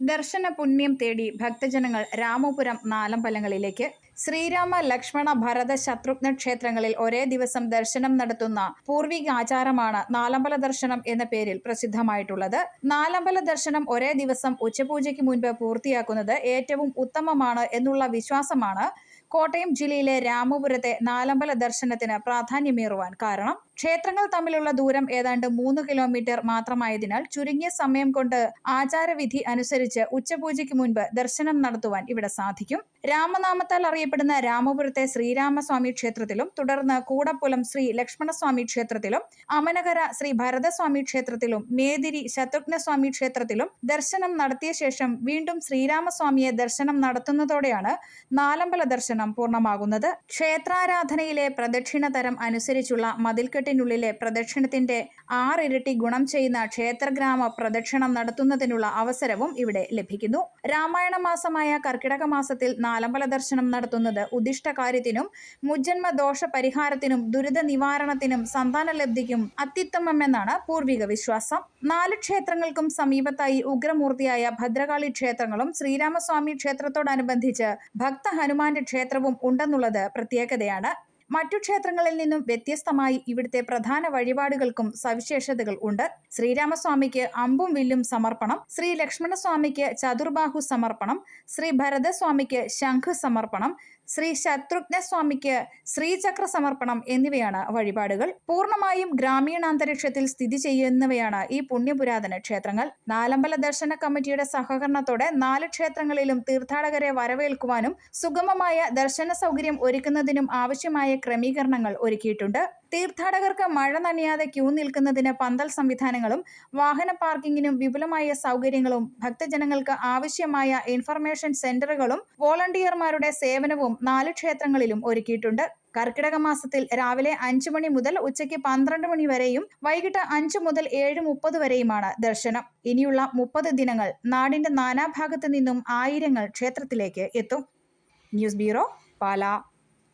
ദർശന പുണ്യം തേടി ഭക്തജനങ്ങൾ രാമപുരം നാലമ്പലങ്ങളിലേക്ക്. ശ്രീരാമ ലക്ഷ്മണ ഭരത ശത്രുഘ്ന ക്ഷേത്രങ്ങളിൽ ഒരേ ദിവസം ദർശനം നടത്തുന്ന പൂർവിക ആചാരമാണ് നാലമ്പല ദർശനം എന്ന പേരിൽ പ്രസിദ്ധമായിട്ടുള്ളത്. നാലമ്പല ദർശനം ഒരേ ദിവസം ഉച്ചപൂജയ്ക്ക് മുൻപ് പൂർത്തിയാക്കുന്നത് ഏറ്റവും ഉത്തമമാണ് എന്നുള്ള വിശ്വാസമാണ് കോട്ടയം ജില്ലയിലെ രാമപുരത്തെ നാലമ്പല ദർശനത്തിന് പ്രാധാന്യമേറുവാൻ കാരണം ക്ഷേത്രങ്ങൾ തമ്മിലുള്ള ദൂരം ഏതാണ്ട് മൂന്ന് കിലോമീറ്റർ മാത്രമായതിനാൽ ചുരുങ്ങിയ സമയം കൊണ്ട് ആചാരവിധി അനുസരിച്ച് ഉച്ചപൂജയ്ക്ക് മുൻപ് ദർശനം നടത്തുവാൻ ഇവിടെ സാധിക്കും. രാമനാമത്താൽ അറിയപ്പെടുന്ന രാമപുരത്തെ ശ്രീരാമസ്വാമി ക്ഷേത്രത്തിലും തുടർന്ന് കൂടപ്പുലം ശ്രീ ലക്ഷ്മണസ്വാമി ക്ഷേത്രത്തിലും അമനകര ശ്രീ ഭരതസ്വാമി ക്ഷേത്രത്തിലും മേതിരി ശത്രുഘ്നസ്വാമി ക്ഷേത്രത്തിലും ദർശനം നടത്തിയ ശേഷം വീണ്ടും ശ്രീരാമസ്വാമിയെ ദർശനം നടത്തുന്നതോടെയാണ് നാലമ്പല ദർശനം പൂർണമാകുന്നത്. ക്ഷേത്രാരാധനയിലെ പ്രദക്ഷിണ തരം അനുസരിച്ചുള്ള മതിൽക്കെട്ടിനുള്ളിലെ പ്രദക്ഷിണത്തിന്റെ ആറിരട്ടി ഗുണം ചെയ്യുന്ന ക്ഷേത്രഗ്രാമ പ്രദക്ഷിണം നടത്തുന്നതിനുള്ള അവസരവും ഇവിടെ ലഭിക്കുന്നു. രാമായണ മാസമായ കർക്കിടക മാസത്തിൽ നാലമ്പല ദർശനം നടത്തുന്നത് ഉദ്ദിഷ്ടകാര്യത്തിനും മുജ്ജന്മ ദോഷ പരിഹാരത്തിനും ദുരിത നിവാരണത്തിനും സന്താനലബ്ധിക്കും അത്യുത്തമമെന്നാണ് പൂർവിക വിശ്വാസം. നാല് ക്ഷേത്രങ്ങൾക്കും സമീപത്തായി ഉഗ്രമൂർത്തിയായ ഭദ്രകാളി ക്ഷേത്രങ്ങളും ശ്രീരാമസ്വാമി ക്ഷേത്രത്തോടനുബന്ധിച്ച് ഭക്ത ഹനുമാന്റെ ക്ഷേത്രവും ഉണ്ടെന്നുള്ളത് പ്രത്യേകതയാണ്. മറ്റു ക്ഷേത്രങ്ങളിൽ നിന്നും വ്യത്യസ്തമായി ഇവിടുത്തെ പ്രധാന വഴിപാടുകൾക്കും സവിശേഷതകൾ ഉണ്ട്. ശ്രീരാമസ്വാമിക്ക് അമ്പും വില്ലും സമർപ്പണം ശ്രീ ലക്ഷ്മണസ്വാമിക്ക് ചതുർബാഹു സമർപ്പണം ശ്രീ ഭരതസ്വാമിക്ക് ശംഖ് സമർപ്പണം ശ്രീ ശത്രുഘ്ന ശത്രുഘ്നസ്വാമിക്ക് ശ്രീചക്ര സമർപ്പണം എന്നിവയാണ് വഴിപാടുകൾ. പൂർണമായും ഗ്രാമീണാന്തരീക്ഷത്തിൽ സ്ഥിതി ചെയ്യുന്നവയാണ് ഈ പുണ്യപുരാതന ക്ഷേത്രങ്ങൾ. നാലമ്പല ദർശന കമ്മിറ്റിയുടെ സഹകരണത്തോടെ നാല് ക്ഷേത്രങ്ങളിലും തീർത്ഥാടകരെ വരവേൽക്കുവാനും സുഗമമായ ദർശന സൗകര്യം ഒരുക്കുന്നതിനും ആവശ്യമായ ക്രമീകരണങ്ങൾ ഒരുക്കിയിട്ടുണ്ട്. തീർത്ഥാടകർക്ക് മഴ നനയാതെ ക്യൂ നിൽക്കുന്നതിന് പന്തൽ സംവിധാനങ്ങളും വാഹന പാർക്കിങ്ങിനും വിപുലമായ സൗകര്യങ്ങളും ഭക്തജനങ്ങൾക്ക് ആവശ്യമായ ഇൻഫർമേഷൻ സെന്ററുകളും വോളണ്ടിയർമാരുടെ സേവനവും നാല് ക്ഷേത്രങ്ങളിലും ഒരുക്കിയിട്ടുണ്ട്. കർക്കിടക മാസത്തിൽ രാവിലെ അഞ്ചു മണി മുതൽ ഉച്ചയ്ക്ക് പന്ത്രണ്ട് മണി വരെയും വൈകിട്ട് അഞ്ചു മുതൽ ഏഴ് മുപ്പത് വരെയുമാണ് ദർശനം. ഇനിയുള്ള മുപ്പത് ദിനങ്ങൾ നാടിന്റെ നാനാഭാഗത്തു നിന്നും ആയിരങ്ങൾ ക്ഷേത്രത്തിലേക്ക് എത്തും. News bureau Pala.